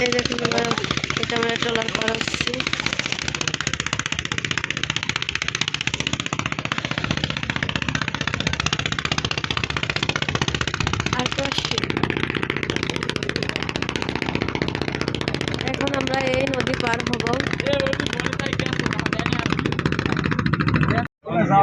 এই দেখুন আমরা ট্রলার করাচ্ছি। আর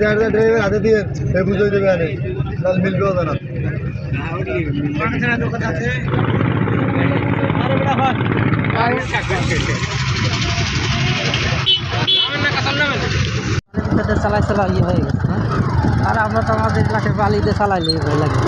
ড্রাইভার হাতে দিয়ে বুঝে দেবে আরে কাল মিলবে হবে না চালাই চালাই ইয়ে হয়ে গেছে? আর আমরা তো আমাদের এলাকায় বালিতে চালাইলে ভয় লাগে।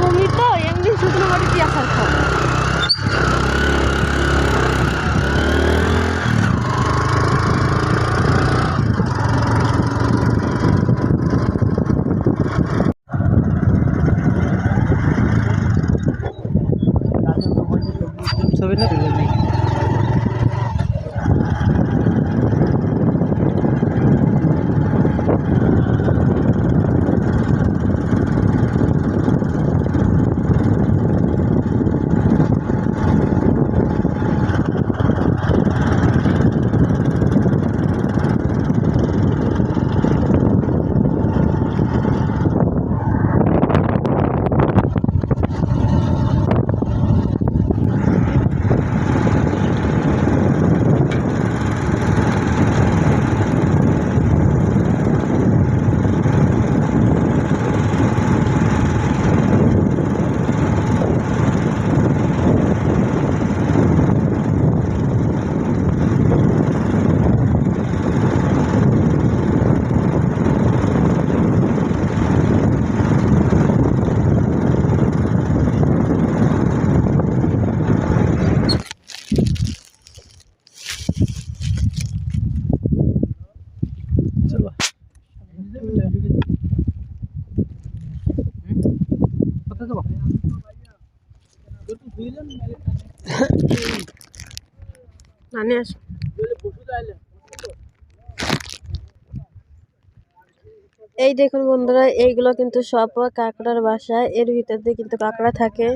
এই দেখুন বন্ধুরা, এইগুলো কিন্তু সব কাঁকড়ার বাসা। এর ভিতর দিয়ে কিন্তু কাঁকড়া থাকে।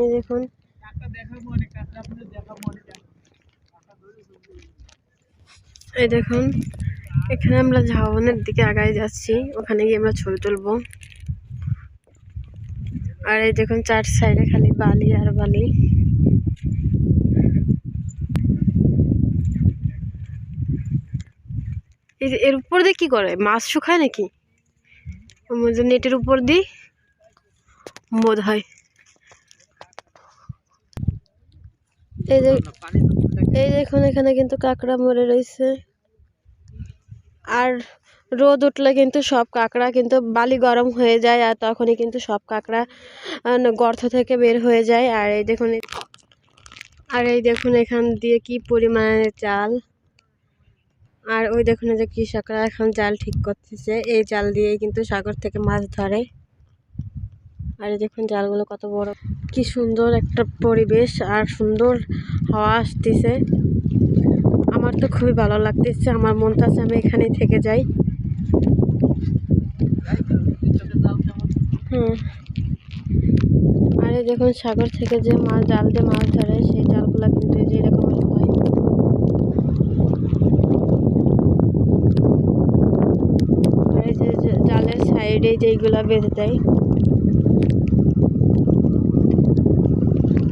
এই দেখুন। এই দেখুন, এখানে আমরা ঝাউবনের দিকে আগায় যাচ্ছি। ওখানে গিয়ে আমরা ছবি তুলবো। আর এই দেখুন, চার সাইডে খালি বালি আর বালি। এর উপর দিয়ে কি করে? মাছ শুকায় নাকি? নেটের উপর দিয়ে বোধ হয়। এই এই দেখুন এখানে কিন্তু কাঁকড়া মরে রয়েছে। আর রোদ উঠলে কিন্তু সব কাঁকড়া কিন্তু বালি গরম হয়ে যায়, আর তখনই কিন্তু সব কাঁকড়া গর্ত থেকে বের হয়ে যায়। আর এই দেখুন আর এই দেখুন এখান দিয়ে কি পরিমাণে চাল। আর ওই দেখুন যে কৃষকরা এখন জাল ঠিক করতেছে। এই জাল দিয়েই কিন্তু সাগর থেকে মাছ ধরে। আর এই দেখুন জালগুলো কত বড়। কি সুন্দর একটা পরিবেশ আর সুন্দর হাওয়া আসতেছে। আমার তো খুবই ভালো লাগতেছে, আমার মন চাচ্ছে আমি এখানেই থেকে যাই। হুম। আর এই দেখুন সাগর থেকে যে মাছ, জাল দিয়ে মাছ ধরে সেই জালগুলো কিন্তু যে এরকম হয়। এই যে জালের সাইডে যেইগুলা বেঁধে দেয়।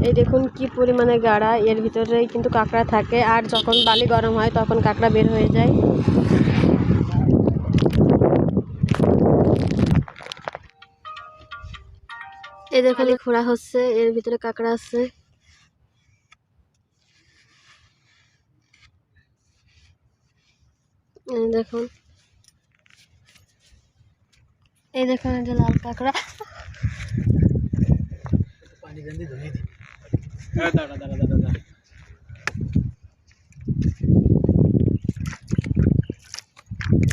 এই দেখুন কি পরিমাণে গাড়া, এর ভিতরেই কিন্তু কাঁকড়া থাকে। আর যখন বালি গরম হয় তখন কাঁকড়া বের হয়ে যায়। এই দেখুন খোঁড়া হচ্ছে, এর ভিতরে কাঁকড়া আছে। দেখুন। এই দেখুন এই যে লাল কাঁকড়া।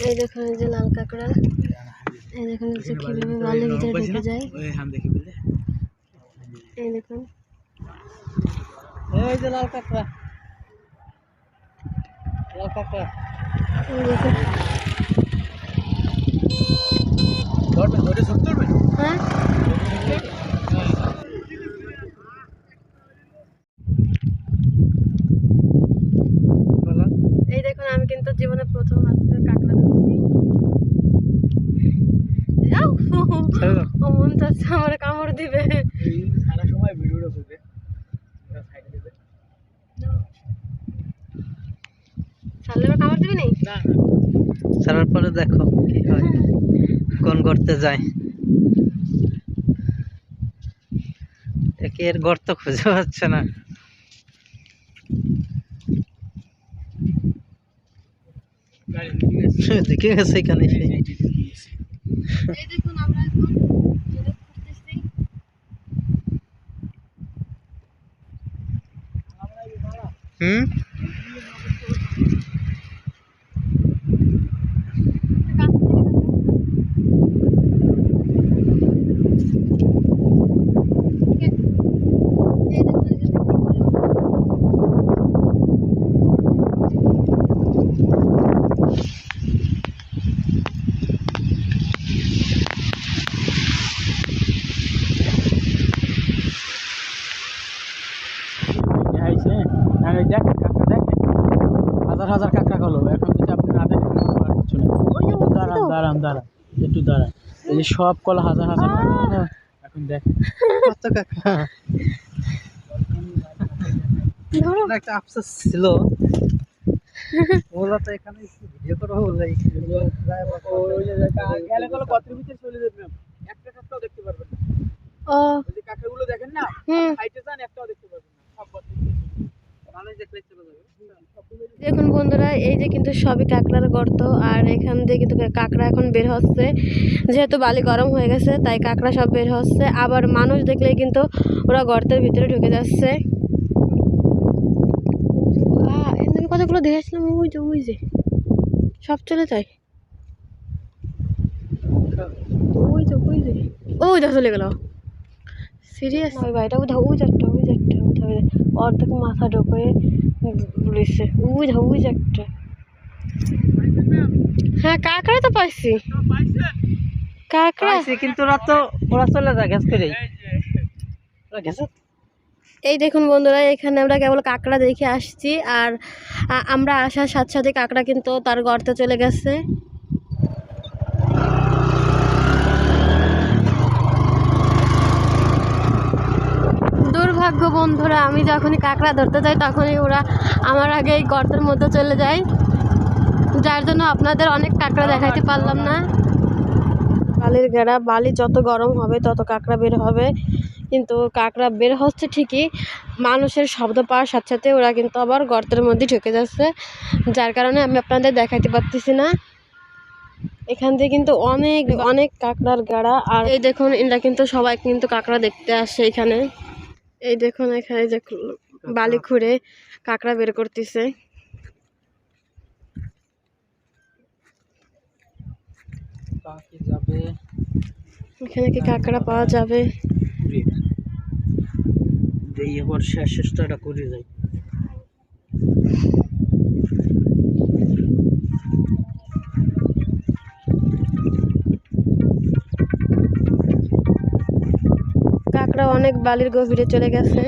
এই দেখুন এই যে লাল কাঁকড়া। এই দেখুন কীভাবে বালির ভিতরে ঢুকে যায়। এই দেখুন। এই যে লাল কাঁকড়া। লাল কাঁকড়া। এই দেখুন আমি কিন্তু জীবনে প্রথম আজকে কাঁকড়া ধরছি। ও মন চাচ্ছে আমার কামড় দিবে। সারা সময় ভিডিওটা করবে। দিবে ছাড়ার পরে দেখো কি হয় কোন গর্তে যায়। একে এর গর্ত খুঁজে পাচ্ছে না। দেখে গেছে এখানে। দেখুন আমরা এখন ঝিনুক খুঁজতেছি হুম কাছ থেকে দেখো। এই দেখুন, এই যে দেখুন। আইছে আর ওই দেখেন কাঁকড়া দেখেন হাজার হাজার কাঁকড়া গেল এখন যদি আপনি না দেখেন আমার আর কিছু নেই ওই যে উঠছে দাঁড়ান দাঁড়ান একটু দাঁড়ান। এই যে সব কলা হাজার হাজার কাঁকড়া এখন দেখেন কত আমার একটা আফসোস ছিল। ওরা তো এখানে ভিডিও করা হলো গেলে গেলে গর্তের ভিতরে চলে যাবে একটা কাঁকড়াও দেখতে পারবেন না। ও। যে কাঁকড়াগুলো দেখেন না হাইটে যান একটাও দেখতে পারবেন না সব গর্তের মানুষ দেখলে চলে যাবে দেখুন বন্ধুরা, এই যে কিন্তু সবই কাঁকড়ার গর্ত, আর এখান দিয়ে কিন্তু কাঁকড়া এখন বের হচ্ছে। যেহেতু বালি গরম হয়ে গেছে, তাই কাঁকড়া সব বের হচ্ছে। আবার মানুষ দেখলেই কিন্তু ওরা গর্তের ভিতরে ঢুকে যাচ্ছে। আমি কতগুলো দেখেছিলাম ওই যে ওই যে। সব চলে যায়। ওই যে ওই যে। ওই যা, চলে গেল। সিরিয়াস? ওই ভাইটা ওই যারটা ওই যারটা ওই অর্ধেক মাথা ঢোকে। রয়েছে উইজ উইজ একটা। হ্যাঁ কাঁকড়া তো পাইছি। কাঁকড়া? কিন্তু ওরা তো ওরা চলে যায় গ্যাস করেই। এই দেখুন বন্ধুরা এখানে আমরা কেবল কাঁকড়া দেখে আসছি আর আমরা আসার সাথে সাথে কাঁকড়া কিন্তু তার গর্তে চলে গেছে। দুর্ভাগ্য বন্ধুরা, আমি যখনই কাঁকড়া ধরতে যাই তখনই ওরা আমার আগে এই গর্তের মধ্যে চলে যায়। যার জন্য আপনাদের অনেক কাঁকড়া দেখাইতে পারলাম না। বালির গেড়া বালি যত গরম হবে, তত কাঁকড়া বের হবে। কিন্তু কাঁকড়া বের হচ্ছে ঠিকই, মানুষের শব্দ পাওয়ার সাথে সাথে ওরা কিন্তু আবার গর্তের মধ্যে ঢুকে যাচ্ছে। যার কারণে আমি আপনাদের দেখাইতে পারতেছি না। এখান থেকে কিন্তু অনেক অনেক কাঁকড়ার গাড়া আর এই দেখুন, এরা কিন্তু সবাই কিন্তু কাঁকড়া দেখতে আসে এখানে। এই দেখুন এখানে যে বালি খুঁড়ে কাঁকড়া বের করতেছে। এখানে কি কাঁকড়া পাওয়া যাবে? এই এবার শেষ চেষ্টাটা করে যাই। অনেক বালির গভীরে চলে গেছে।